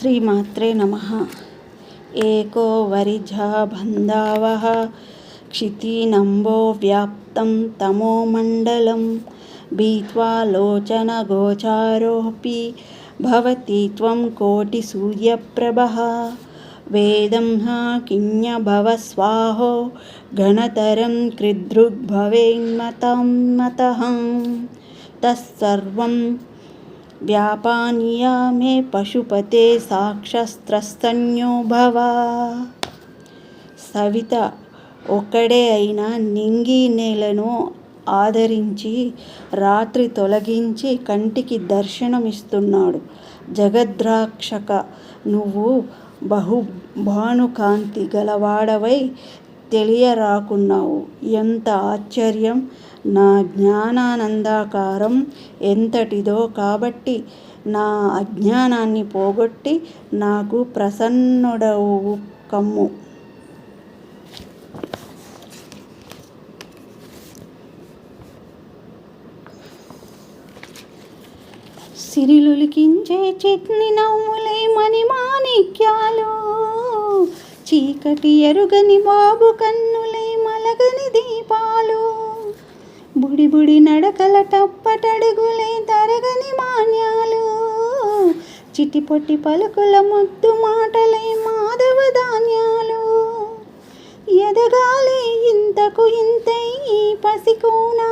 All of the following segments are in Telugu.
श्रीमात्रे नमः। एको वरिझा बन्धावः क्षितिनम्बो व्याप्तं बीवा लोचन लोचनगोचारोऽपि भवति त्वं कोटिसूर्यप्रभः। वेदं हा किञ्यभवस्वाहो घनतरं कृदृग्भवेन्मतं मतः। तत्सर्वं व्यापानिया మే పశుపతే సాక్షస్త్రస్తన్యో భవ సవిత ఒక్కడే అయిన నింగి నేలను ఆదరించి రాత్రి తొలగించి కంటికి దర్శనమిస్తున్నాడు జగద్రాక్షక నువ్వు బహుభానుకాంతి గలవాడవై తెలియరాకున్నావు. ఎంత ఆశ్చర్యం. నా జ్ఞానానందాకారం ఎంతటిదో కాబట్టి నా అజ్ఞానాన్ని పోగొట్టి నాకు ప్రసన్నుడవు కమ్ము. సిరిలులికించే చిత్ని నవ్వులే మణిమాణిక్యాలు. చీకటి ఎరుగని బాబు కన్నులే మలగని దీపాలు. బుడి బుడి నడకల టప్పటడుగులై తరగని మాన్యాలు. చిటిపొట్టి పలుకుల ముద్దు మాటలే మాధవ ధాన్యాలు. ఎదగాలి ఇంతకు ఇంతై ఈ పసికోనా?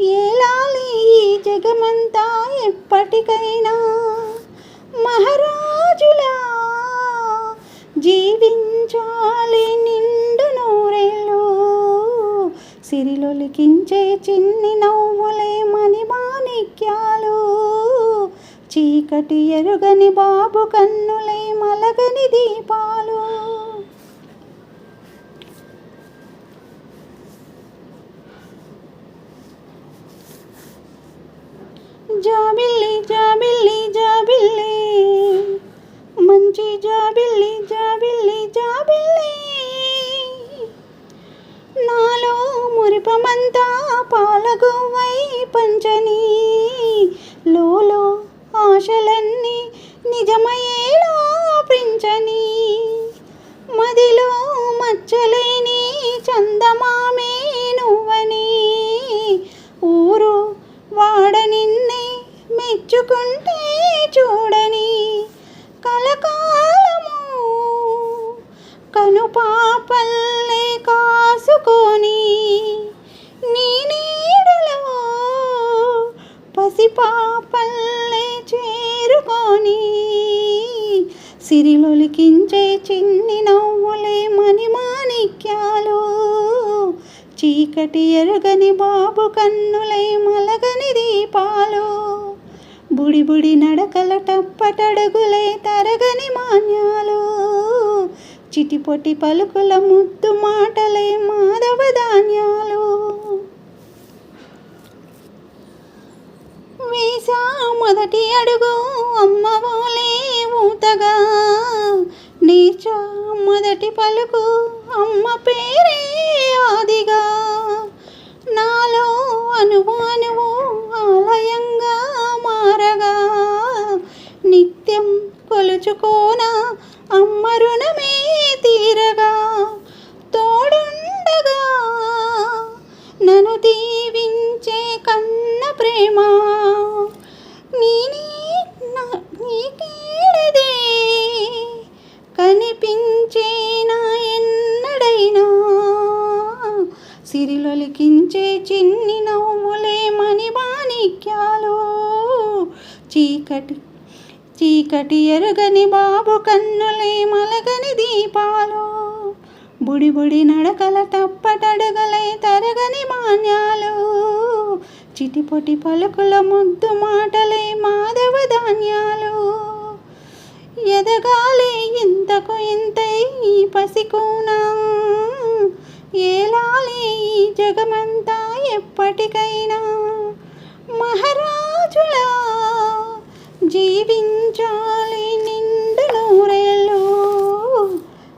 ఏలాలి ఈ జగమంతా ఎప్పటికైనా? సిరిలొలికించే చిన్ని నవ్వులే మణిమాణిక్యాలు చీకటి ఎరుగని బాబు కన్నులే మలగని దీపాలు. జాబిల్లి జాబిల్లి జాబిల్లి మంచి జాబిల్లి జాబిల్లి మురిపమంతా పాలగొవ్వై పంచని. లోలో ఆశలన్నీ నిజమయ్యేలా పెంచని మదిలో మచ్చలేని చందమామే నువ్వని. ఊరు వాడ నిన్నే మెచ్చుకుంటే చూడ సిరిలొలికించే చిన్ని నవ్వులే మణిమాణిక్యాలు చీకటి ఎరుగని బాబు కన్నులే మలగని దీపాలు. బుడి బుడి నడకల టప్పటడుగులే తరగని మాన్యాలు. చిటిపొటి పలుకుల ముద్దు మాటలే మాధవ ధాన్యాలు. వేసా మొదటి అడుగు అమ్మవోలే ఊతగా నీచా మొదటి పలుకు అమ్మ పేరే ఆదిగా. నాలో అనుభవం సిరిలొలికించే చిన్ని నవ్వులే మణిమాణిక్యాలు చీకటి చీకటి ఎరుగని బాబు కన్నులే మలగని దీపాలు. బుడి బుడి నడకల తప్పటడుగలై తరగని మాన్యాలు. చిటిపొటి పలుకుల ముద్దు మాటలే మాధవ ధాన్యాలు. ఎదగాలి ఇంతకు ఇంతై పసికూనా? జగమంతా ఎప్పటికైనా మహారాజులా జీవించాలి నిండు నూరేళ్ళు.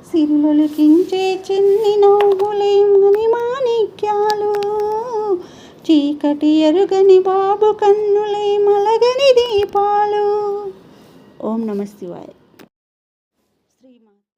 సిరులొలికించే చిన్ని నవ్వులే మాణిక్యాలు. చీకటి ఎరుగని బాబు కన్నులే మలగని దీపాలు. ఓం నమ శివాయ.